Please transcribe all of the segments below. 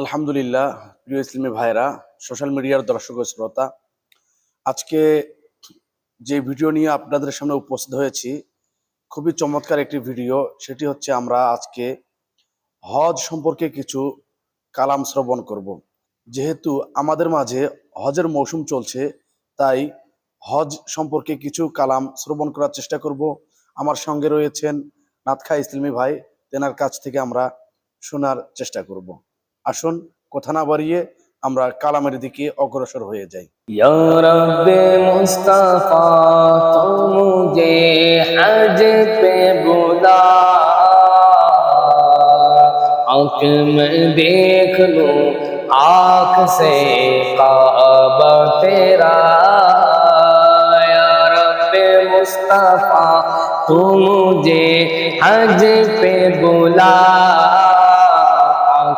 আলহামদুলিল্লাহ, প্রিয় ইসলামী ভাইরা সোশ্যাল মিডিয়ার দর্শক শ্রোতা, আজকে যে ভিডিও নিয়ে আপনাদের সামনে উপস্থিত হয়েছি, খুবই চমৎকার একটি ভিডিও সেটি হচ্ছে আমরা আজকে হজ সম্পর্কে কিছু কালাম শ্রবণ করব। যেহেতু আমাদের মাঝে হজের মৌসুম চলছে, তাই হজ সম্পর্কে কিছু কালাম শ্রবণ করার চেষ্টা করব। আমার সঙ্গে রয়েছেন নাতখা ইসলামী ভাই, তেনার কাছ থেকে আমরা শোনার চেষ্টা করব। আসুন কথা না বাড়িয়ে আমরা কালামের দিকে অগ্রসর হয়ে যাই یا رب مصطفیٰ تو مجھے حج پہ بلا آنکھ میں دیکھ لوں آنکھ سے کعبہ تیرا یا رب مصطفیٰ تو مجھے حج پہ بلا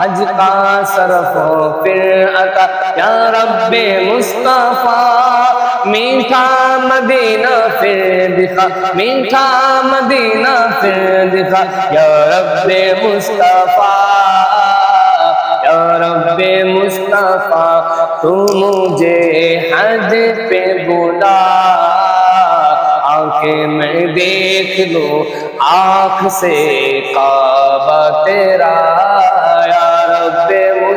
حج کا صرف ہو پھر عطا یا رب مصطفیٰ میٹھا مدینہ پھر دکھا میٹھا مدینہ پھر دکھا یا رب مصطفیٰ یا رب مصطفیٰ تو مجھے حج پہ بلا آنکھیں میں دیکھ لو آنکھ سے کعبہ تیرا یا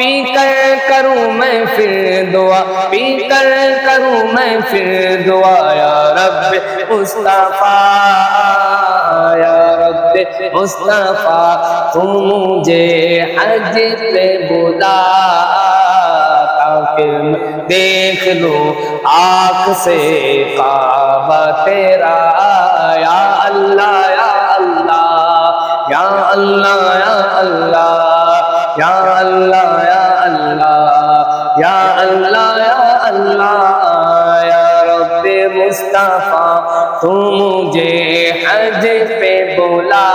پی کر کروں میں پھر دعا، پی کر کروں میں پھر دعا، یا رب مصطفیٰ، یا رب مصطفیٰ، تم مجھے حج پہ بلا تاکہ میں دیکھ لوں آنکھ سے کعبہ تیرا، یا اللہ یا اللہ یا اللہ یا اللہ۔ ইয়া আল্লাহ ইয়া আল্লাহ ইয়া আল্লাহ ইয়া আল্লাহ ইয়া রব্বে মুস্তাফা তু মুঝে হজ পে বুলা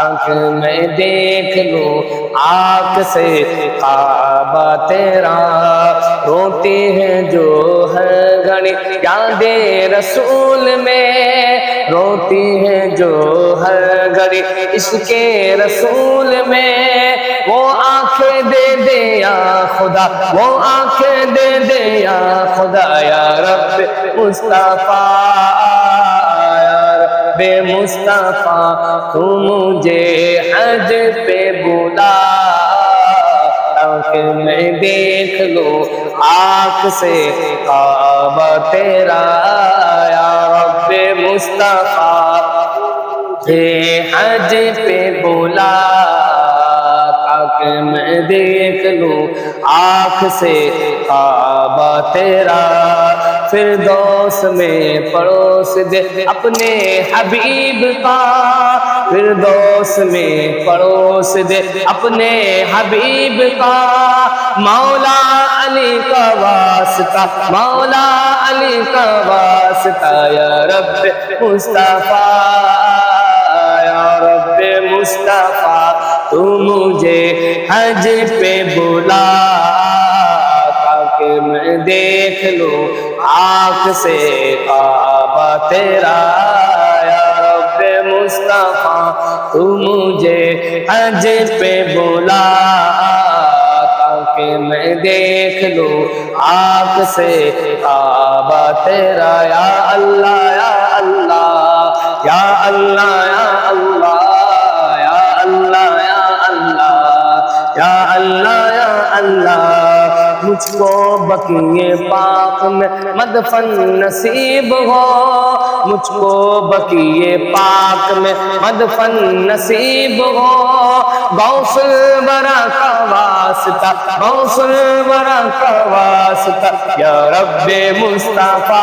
آنکھ میں دیکھ لوں آنکھ سے کعبہ تیرا۔ روتی ہے جو ہے گھڑی یاد رسول میں۔ روتی ہے جو ہے گھڑی اس کے رسول میں۔ وہ آنکھیں دے دے یا خدا، وہ آنکھیں دے دے یا خدا یا رب مصطفیٰ۔ رب مصطفیٰ تو مجھے حج پہ بلا۔ تاکہ میں دیکھ لوں آنکھ سے کعبہ تیرا۔ یا رب مصطفیٰ حج پہ بولا تاکہ میں دیکھ لوں آنکھ سے کعبہ تیرا۔ پھر میں پڑوس دے اپنے حبیب کا۔ پھر دوست میں پڑوس دے اپنے حبیب کا۔ مولا علی کا واسطہ، مولا علی کا واسطہ۔ یا رب مصطفیٰ، یا رب مصطفیٰ، تو مجھے حج پہ بلا تاکہ میں دیکھ لوں۔ آنکھ سے کعبہ تیرا، یا رب مصطفیٰ، تو مجھے حج پہ بلا، تاکہ میں دیکھ لوں آنکھ سے کعبہ تیرا۔ یا اللہ یا اللہ یا اللہ، یا مجھ کو بقیے پاک میں مدفن نصیب ہو۔ مجھ کو بقیے پاک میں مدفن نصیب ہو۔ غوث برا کا واسطہ غوث برا کا واسطہ۔ یا رب مصطفیٰ،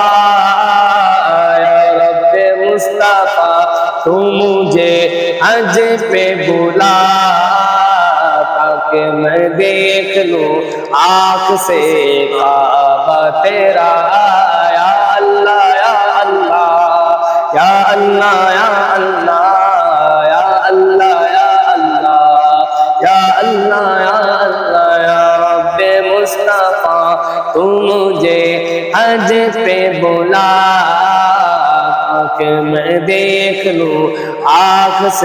یا رب مصطفیٰ، تو مجھے حج پہ بلا۔ تاکہ میں دیکھ لوں آنکھ سے کعبہ تیرا یا اللہ یا اللہ یا اللہ یا اللہ یا اللہ یا اللہ یا اللہ یا اللہ یا رب مصطفیٰ تو مجھے حج پہ بلا کہ میں دیکھ لوں آنکھ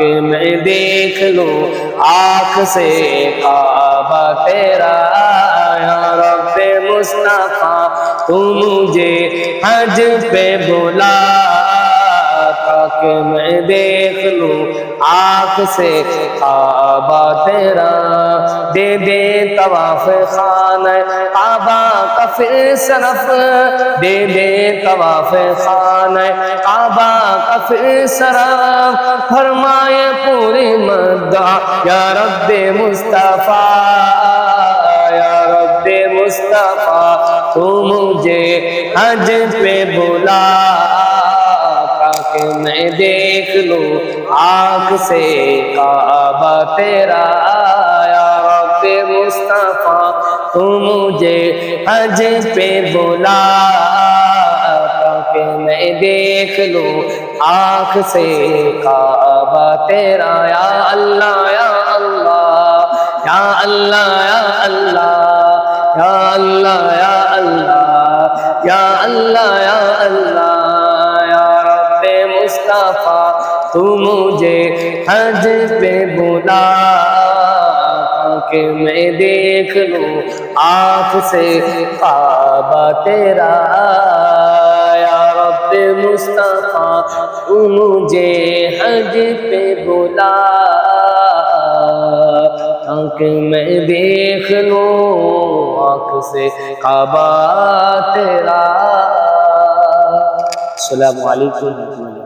رب میں دیکھ لوں آنکھ سے کعبہ تیرا۔ یا رب مصطفیٰ، تو مجھے حج پہ بلا۔ تاکہ میں دیکھ لوں آنکھ سے کعبہ تیرا۔ دے دے طواف خانہ کعبہ کا پھر صرف دے دے طواف خانہ کعبہ کا پھر صرف فرمائے پوری مدعا، یا رب مصطفیٰ مصطفیٰ، تو مجھے حج پہ بلا تاکہ میں دیکھ لوں آنکھ سے کعبہ تیرا۔ یا رب مصطفیٰ تو مجھے حج پہ بلا تاکہ میں دیکھ لوں آنکھ سے کعبہ تیرا، یا اللہ یا اللہ یا اللہ یا اللہ یا اللہ یا اللہ یا اللہ یا اللہ، یا رب مصطفیٰ، تو مجھے حج پہ بلا کہ میں دیکھ لوں آنکھ سے کعبہ تیرا یا رب مصطفیٰ تو مجھے حج پہ بلا تاکہ میں دیکھ لوں آنکھ سے کعبہ تیرا السلام علیکم